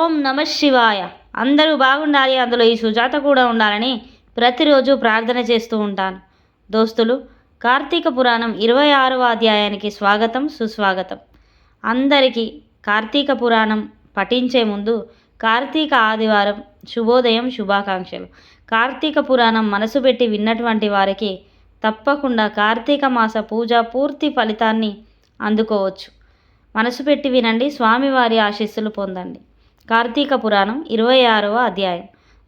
ఓం నమ శివాయ. అందరూ బాగుండాలి అందులో ఈ సుజాత కూడా ఉండాలని ప్రతిరోజు ప్రార్థన చేస్తూ ఉంటాను. దోస్తులు కార్తీక పురాణం ఇరవై ఆరవ అధ్యాయానికి స్వాగతం సుస్వాగతం. అందరికీ కార్తీక పురాణం పఠించే ముందు కార్తీక ఆదివారం శుభోదయం శుభాకాంక్షలు. కార్తీక పురాణం మనసు పెట్టి విన్నటువంటి వారికి తప్పకుండా కార్తీక మాస పూజ పూర్తి ఫలితాన్ని అందుకోవచ్చు. మనసు పెట్టి వినండి స్వామివారి ఆశీస్సులు పొందండి. కార్తీక పురాణం ఇరవై ఆరవ అధ్యాయం.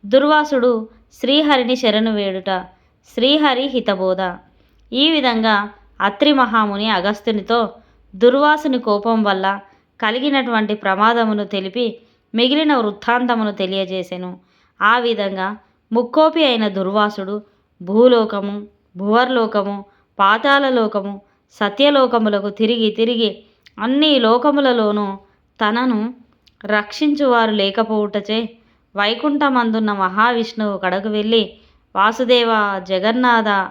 దుర్వాసుడు శ్రీహరిని శరణు వేడుట శ్రీహరి హితబోధ. ఈ విధంగా అత్రి మహాముని అగస్త్యునితో దుర్వాసుని కోపం వల్ల కలిగినటువంటి ప్రమాదమును తెలిపి మిగిలిన వృత్తాంతమును తెలియజేసెను. ఆ విధంగా ముక్కోపి అయిన దుర్వాసుడు భూలోకము భువర్లోకము పాతాళలోకము సత్యలోకములకు తిరిగి తిరిగి అన్ని లోకములలోనూ తనను రక్షించువారు లేకపోవుటచే వైకుంఠమందున్న మహావిష్ణువు కడకు వెళ్ళి వాసుదేవ జగన్నాథ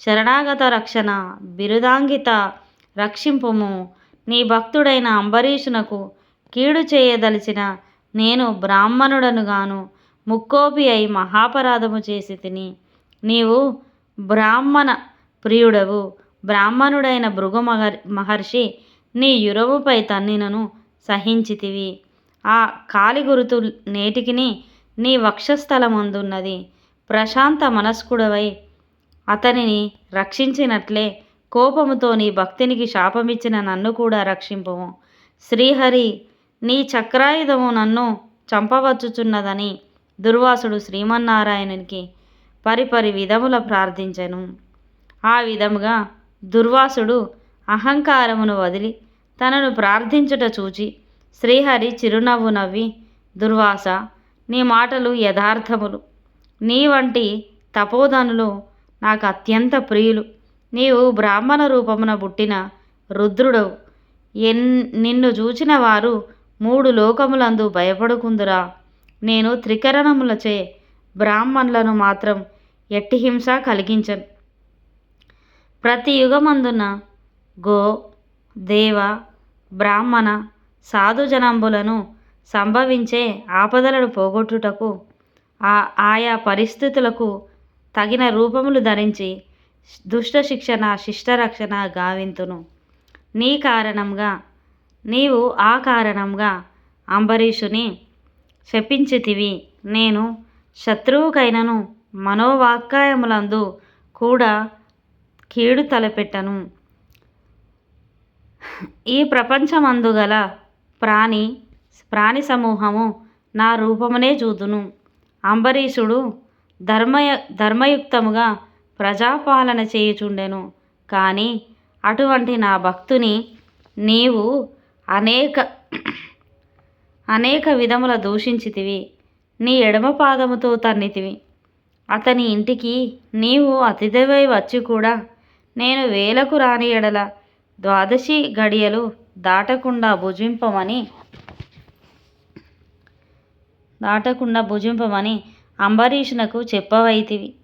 శరణాగత రక్షణ బిరుదాంగిత రక్షింపుము. నీ భక్తుడైన అంబరీషునకు కీడు చేయదలిచిన నేను బ్రాహ్మణుడను గాను ముక్కోపి అయి మహాపరాధము చేసి తిని. నీవు బ్రాహ్మణ ప్రియుడవు. బ్రాహ్మణుడైన భృగు మహర్ మహర్షి నీ యురవుపై తన్నినను సహించితివి. ఆ కాలి గురుతు నేటికిని నీ వక్షస్థలమందున్నది. ప్రశాంత మనస్కుడవై అతనిని రక్షించినట్లే కోపముతో నీ భక్తినికి శాపమిచ్చిన నన్ను కూడా రక్షింపము. శ్రీహరి నీ చక్రాయుధము నన్ను చంపవచ్చుచున్నదని దుర్వాసుడు శ్రీమన్నారాయణునికి పరిపరి విధముల ప్రార్థించెను. ఆ విధముగా దుర్వాసుడు అహంకారమును వదిలి తనను ప్రార్థించుట చూచి శ్రీహరి చిరునవ్వు నవ్వి దుర్వాస నీ మాటలు యథార్థములు. నీ వంటి తపోధనులు నాకు అత్యంత ప్రియులు. నీవు బ్రాహ్మణ రూపమున పుట్టిన రుద్రుడవు. ఎన్ నిన్ను చూచిన వారు మూడు లోకములందు భయపడుకుందురా. నేను త్రికరణములచే బ్రాహ్మణులను మాత్రం ఎట్టి హింస కలిగించను. ప్రతి యుగమందున గో దేవ బ్రాహ్మణ సాధుజనంబులను సంభవించే ఆపదలను పోగొట్టుటకు ఆ ఆయా పరిస్థితులకు తగిన రూపములు ధరించి దుష్ట శిక్షణ శిష్టరక్షణ గావింతును. నీ కారణంగా నీవు ఆ కారణంగా అంబరీషుని శపించితివి. నేను శత్రువుకైనను మనోవాక్కాయములందు కూడా కీడు తలపెట్టను. ఈ ప్రపంచమందుగల ప్రాణి ప్రాణి సమూహము నా రూపమునే చూదును. అంబరీషుడు ధర్మయ ధర్మయుక్తముగా ప్రజాపాలన చేయుచుండెను. కానీ అటువంటి నా భక్తుని నీవు అనేక అనేక విధముల దూషించితివి. నీ ఎడమ పాదముతో తన్నితివి. అతని ఇంటికి నీవు అతిథివై వచ్చి కూడా నేను వేలకు రాని ఎడల ద్వాదశి గడియలు దాటకుండా భుజింపమని దాటకుండా భుజింపమని అంబరీషునకు చెప్పవైతివి.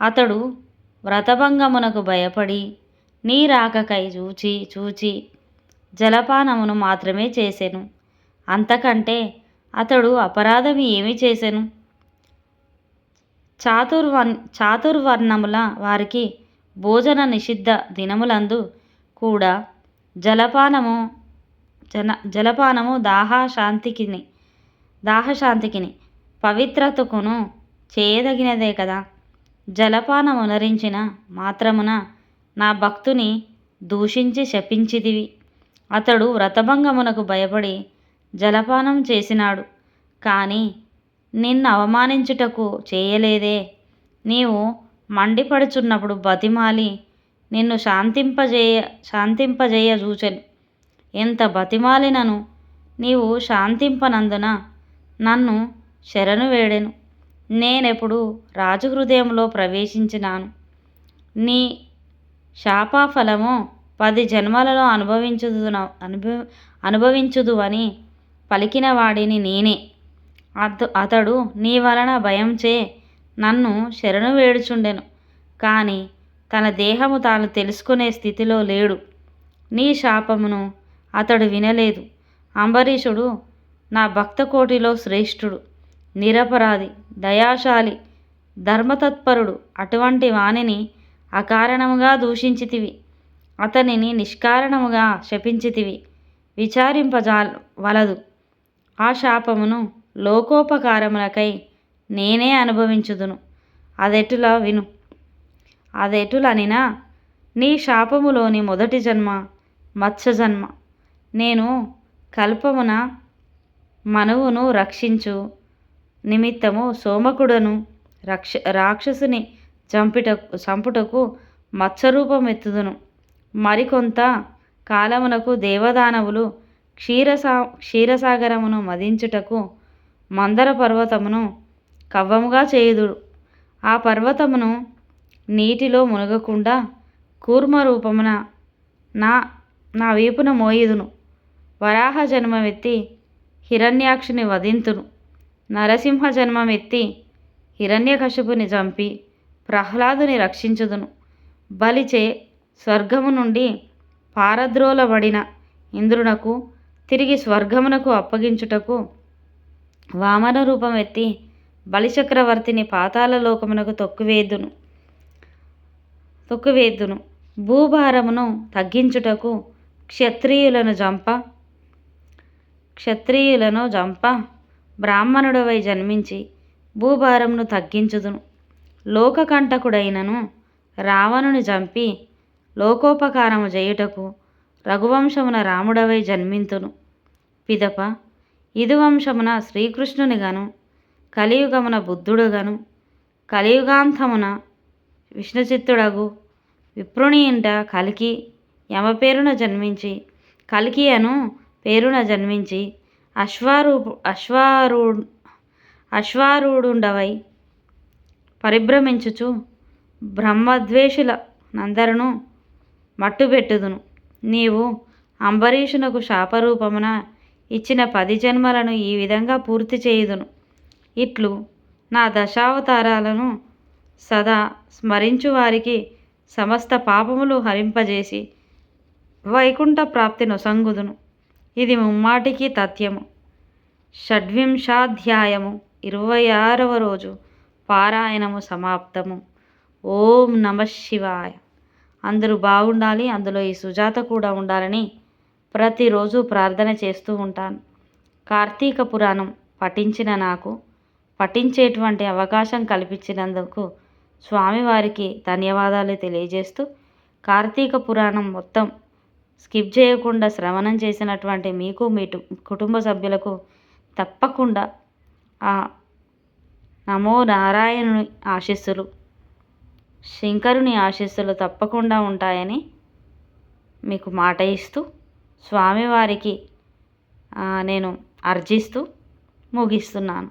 అతడు వ్రతభంగమునకు భయపడి నీ రాకకై చూచి చూచి జలపానమును మాత్రమే చేసెను. అంతకంటే అతడు అపరాధం ఏమి చేసెను? చాతుర్వర్ చాతుర్వర్ణముల వారికి భోజన నిషిద్ధ దినములందు కూడా జలపానము జన జలపానము దాహశాంతికిని దాహశాంతికిని పవిత్రతకును చేయదగినదే కదా. జలపానమునరించిన మాత్రమున నా భక్తుని దూషించి శపించితివి. అతడు వ్రతభంగమునకు భయపడి జలపానం చేసినాడు. కానీ నిన్ను అవమానించుటకు చేయలేదే. నీవు మండిపడుచున్నప్పుడు బతిమాలి నిన్ను శాంతింపజేయ శాంతింపజేయ జూచెను ఎంత బతిమాలినను నీవు శాంతింపనందున నన్ను శరణు వేడెను. నేనెప్పుడు రాజు హృదయంలో ప్రవేశించినాను. నీ శాపాఫలము పది జన్మలలో అనుభవించుదు అనుభవ అనుభవించుదు అని పలికిన వాడిని నేనే. అత అతడు నీ వలన భయంచే నన్ను శరణు వేడుచుండెను. కానీ తన దేహము తాను తెలుసుకునే స్థితిలో లేడు. నీ శాపమును అతడు వినలేదు. అంబరీషుడు నా భక్త కోటిలో శ్రేష్ఠుడు నిరపరాధి దయాశాలి ధర్మతత్పరుడు అటువంటి వాణిని అకారణముగా దూషించితివి. అతనిని నిష్కారణముగా శపించితివి. విచారింపజా వలదు ఆ శాపమును లోకోపకారములకై నేనే అనుభవించుదును. అదెటులా విను. అదెటులనినా నీ శాపములోని మొదటి జన్మ మత్స్య జన్మ. నేను కల్పమున మనువును రక్షించు నిమిత్తము సోమకుడను రక్ష రాక్షసుని చంపిట చంపుటకు మత్స్యరూపమెత్తుదును. మరికొంత కాలమునకు దేవదానవులు క్షీరసా క్షీరసాగరమును మదించుటకు మందర పర్వతమును కవ్వముగా చేయుదుడు ఆ పర్వతమును నీటిలో మునగకుండా కూర్మ రూపమున నా నా వీపున మోయుదును. వరాహ జన్మమెత్తి హిరణ్యాక్షుని వధింతును. నరసింహ జన్మమెత్తి హిరణ్యకశిపుని చంపి ప్రహ్లాదుని రక్షించుదును. బలిచే స్వర్గము నుండి పారద్రోలబడిన ఇంద్రునకు తిరిగి స్వర్గమునకు అప్పగించుటకు వామన రూపం ఎత్తి బలిచక్రవర్తిని పాతాళ లోకమునకు తొక్కువేద్దును తొక్కువేద్దును భూభారమును తగ్గించుటకు క్షత్రియులను జంప. క్షత్రియులను జంప. బ్రాహ్మణుడవై జన్మించి భూభారమును తగ్గించుదును. లోకకంటకుడైనను రావణుని చంపి లోకోపకారము చేయుటకు రఘువంశమున రాముడవై జన్మింతును. పిదప. ఇదువంశమున శ్రీకృష్ణునిగాను కలియుగమున బుద్ధుడుగాను కలియుగాంతమున విష్ణుచిత్తుడగు విప్రుని ఇంట కలికి యమ పేరున జన్మించి కలికి అను పేరున జన్మించి అశ్వారూపు అశ్వారూ అశ్వారూఢుండవై పరిభ్రమించుచు బ్రహ్మద్వేషుల నందరను మట్టుబెట్టుదును. నీవు అంబరీషునకు శాపరూపమున ఇచ్చిన పది జన్మలను ఈ విధంగా పూర్తి చేయుదును. ఇట్లు నా దశావతారాలను సదా స్మరించు వారికి సమస్త పాపములు హరింపజేసి వైకుంఠ ప్రాప్తి నొసంగుదును ఇది ముమ్మాటికి తథ్యము. షడ్వింశాధ్యాయము ఇరవై ఆరవ రోజు పారాయణము సమాప్తము. ఓం నమ శివాయ. అందరూ బాగుండాలి అందులో ఈ సుజాత కూడా ఉండాలని ప్రతిరోజు ప్రార్థన చేస్తూ ఉంటాను. కార్తీక పురాణం పఠించిన నాకు పఠించేటువంటి అవకాశం కల్పించినందుకు స్వామివారికి ధన్యవాదాలు తెలియజేస్తూ కార్తీక పురాణం మొత్తం స్కిప్ చేయకుండా శ్రవణం చేసినటువంటి మీకు మీ కుటుంబ సభ్యులకు తప్పకుండా ఆ నమో నారాయణుని ఆశీస్సులు శంకరుని ఆశీస్సులు తప్పకుండా ఉంటాయని మీకు మాట ఇస్తూ స్వామివారికి నేను అర్జిస్తూ ముగిస్తున్నాను.